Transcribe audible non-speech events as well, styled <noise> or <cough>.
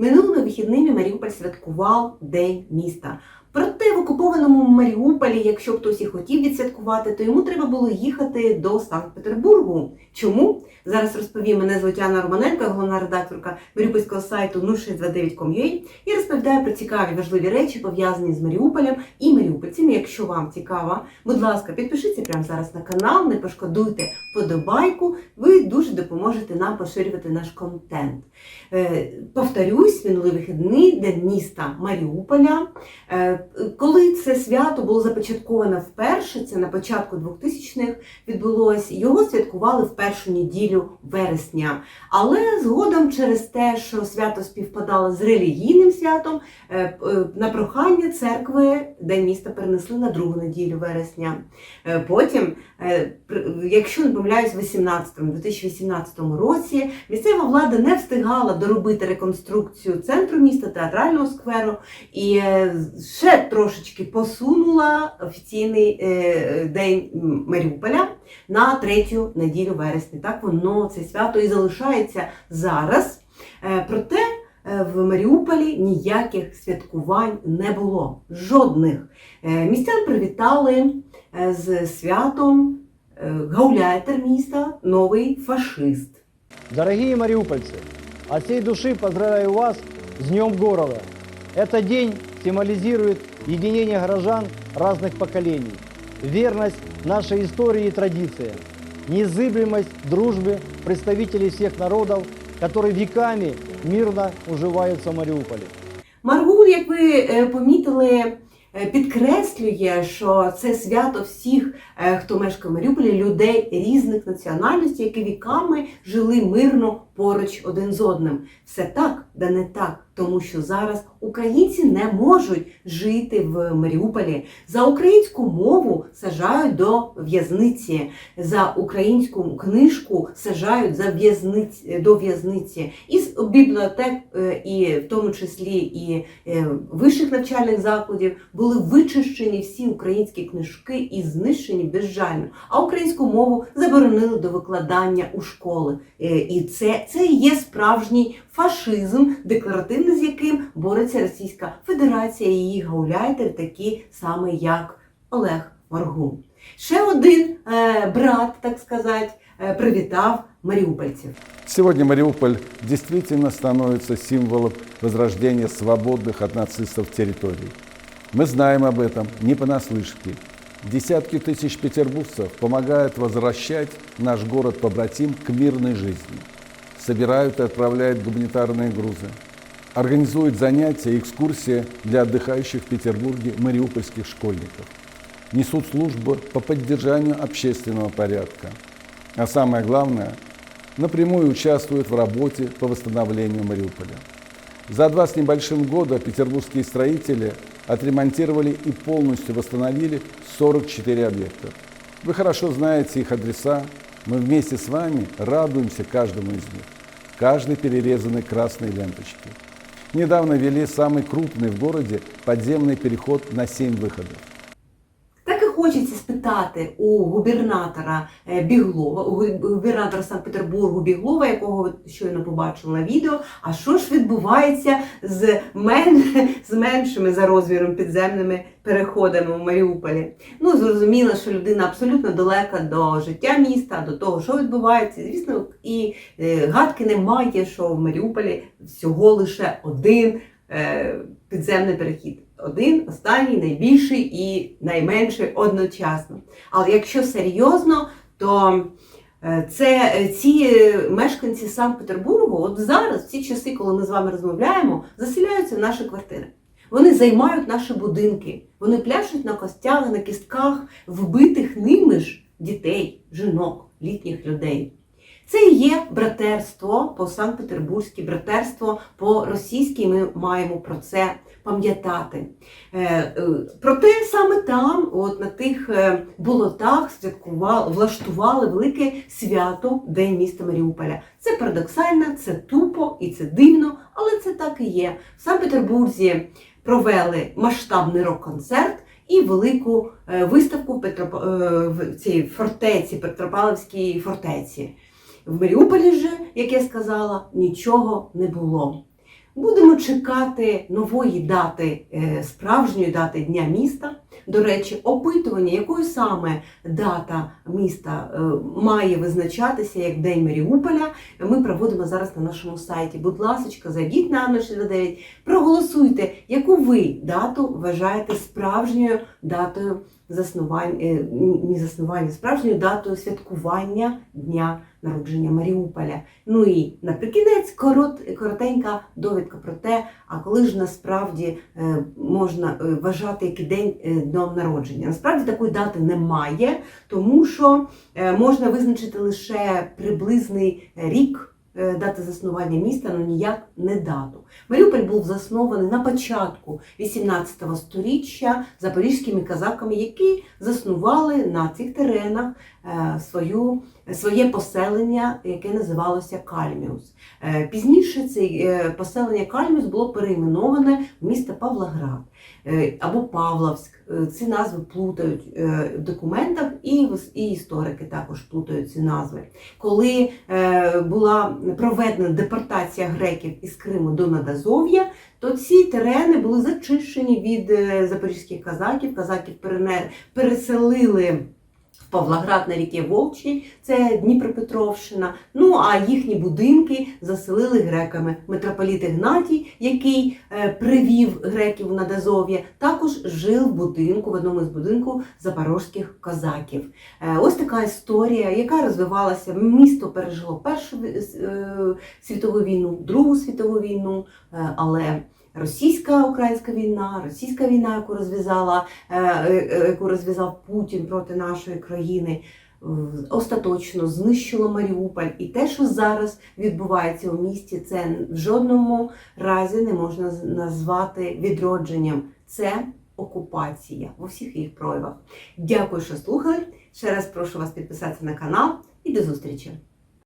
Минулими вихідними Маріуполь святкував День міста. Окупованому Маріуполі, якщо хтось і хотів відсвяткувати, то йому треба було їхати до Санкт-Петербургу. Чому? Зараз розповім. Мене звуть Анна Романенко, головна редакторка маріупольського сайту 0629.com.ua і розповідаю про цікаві важливі речі, пов'язані з Маріуполем і маріупольцями. Якщо вам цікаво, будь ласка, підпишіться прямо зараз на канал, не пошкодуйте подобайку. Ви дуже допоможете нам поширювати наш контент. Е, Повторюсь, минулий вихідний день міста Маріуполя. Е, Коли це свято було започатковане вперше, це на початку 2000-х відбулось, його святкували в першу неділю вересня. Але згодом через те, що свято співпадало з релігійним святом, е, е, на прохання церкви День міста перенесли на другу неділю вересня. Е, Потім, якщо не помиляюсь, в 2018 році місцева влада не встигала доробити реконструкцію центру міста, театрального скверу, і ще трошечки посунула офіційний е, день Маріуполя на третю неділю вересня. Так воно це свято і залишається зараз. Е, Проте е, в Маріуполі ніяких святкувань не було. Жодних. Містян привітали з святом гауляйтер міста, новий фашист. Дорогие мариупольцы, от всей души поздравляю вас с Днем города. Этот день символизирует единение горожан разных поколений, верность нашей истории и традициям, незыблемость дружбы представителей всех народов, которые веками мирно уживаются в Мариуполе. Маргул, як ви е, помітили, е, підкреслює, що це свято всіх, е, хто мешкає в Маріуполі, людей різних національностей, які віками жили мирно поруч один з одним. Все так, да не так, тому що зараз українці не можуть жити в Маріуполі. За українську мову сажають до в'язниці, за українську книжку сажають за в'язниць, до в'язниці. Із бібліотек, е, і в тому числі і е, вищих навчальних закладів, були вичищені всі українські книжки і знищені безжально. А українську мову заборонили до викладання у школи. Е, І це, це є справжній фашизм, декларативний з яким бореться Російська Федерація і її гауляйтери, такі саме як Олег Маргун. Ще один е, брат, так сказати, е, привітав маріупольців. Сегодня Мариуполь действительно становится символом возрождения свободных от нацистов территорий. Мы знаем об этом не понаслышке. Десятки тысяч петербуржцев помогают возвращать наш город-побратим к мирной жизни. Собирают и отправляют гуманитарные грузы. Организуют занятия и экскурсии для отдыхающих в Петербурге мариупольских школьников. Несут службу по поддержанию общественного порядка. А самое главное, напрямую участвуют в работе по восстановлению Мариуполя. За два с небольшим года петербургские строители отремонтировали и полностью восстановили 44 объекта. Вы хорошо знаете их адреса. Мы вместе с вами радуемся каждому из них, каждой перерезанной красной ленточке. Недавно ввели самый крупный в городе подземный переход на 7 выходов. Хочеться спитати у губернатора е, Біглова, у губернатора Санкт-Петербургу Біглова, якого щойно побачили на відео. А що ж відбувається з, мен... <laughs> з меншими за розміром підземними переходами у Маріуполі? Ну, зрозуміло, що людина абсолютно далека до життя міста, до того, що відбувається. Звісно, і е, гадки немає, що в Маріуполі всього лише один е, підземний перехід. Один, останній, найбільший і найменший одночасно. Але якщо серйозно, то е, це е, ці е, мешканці Санкт-Петербургу, от зараз, в ці часи, коли ми з вами розмовляємо, заселяються в наші квартири. Вони займають наші будинки, вони пляшуть на костях, на кістках вбитих ними ж дітей, жінок, літніх людей. Це і є братерство по Санкт-Петербурзьки, братерство по російськи. Ми маємо про це пам'ятати. Е, е, Проте саме там, от на тих е, болотах, святкували, влаштували велике свято День міста Маріуполя. Це парадоксально, це тупо і це дивно, але це так і є. В Санкт-Петербурзі провели масштабний рок-концерт. І велику виставку в, Петроп... в цій фортеці, Будемо чекати нової дати, е, справжньої дати Дня міста. До речі, опитування, якою саме дата міста е, має визначатися як День Маріуполя, ми проводимо зараз на нашому сайті. Будь ласка, зайдіть на 069, проголосуйте, яку ви дату вважаєте справжньою датою заснування, е, ні заснування, справжньою датою святкування Дня народження Маріуполя. Ну і наприкінець корот, коротенька довідка про те, а коли ж насправді е, можна е, вважати який день днем народження. Насправді такої дати немає, тому що можна визначити лише приблизний рік. Е, Дати заснування міста, але ніяк не дату. Маріуполь був заснований на початку 18 століття запорізькими казаками, які заснували на цих теренах е, свою, своє поселення, яке називалося Кальміус. Е, Пізніше це поселення Кальміус було перейменоване в місто Павлоград або Павловськ. Е, Ці назви плутають е, в документах, і, історики також плутають ці назви. Коли е, була проведена депортація греків із Криму до Надазов'я, то ці терени були зачищені від е, запорізьких казаків. Казаків переселили Павлоград на ріки Волчі, це Дніпропетровщина. Ну а їхні будинки заселили греками. Митрополіт Ігнатій, який е, привів греків на Дазов'я, також жив в будинку в одному з будинків запорозьких казаків. Е, ось така історія, яка розвивалася. Місто пережило Першу е, світову війну, Другу світову війну, е, але російсько-українська війна, російська війна, яку розв'язала, е, е, яку розв'язав Путін проти нашої країни. е, Остаточно знищило Маріуполь, і те, що зараз відбувається у місті, це в жодному разі не можна назвати відродженням. Це окупація в усіх їх проявах. Дякую, що слухали. Ще раз прошу вас підписатися на канал і до зустрічі!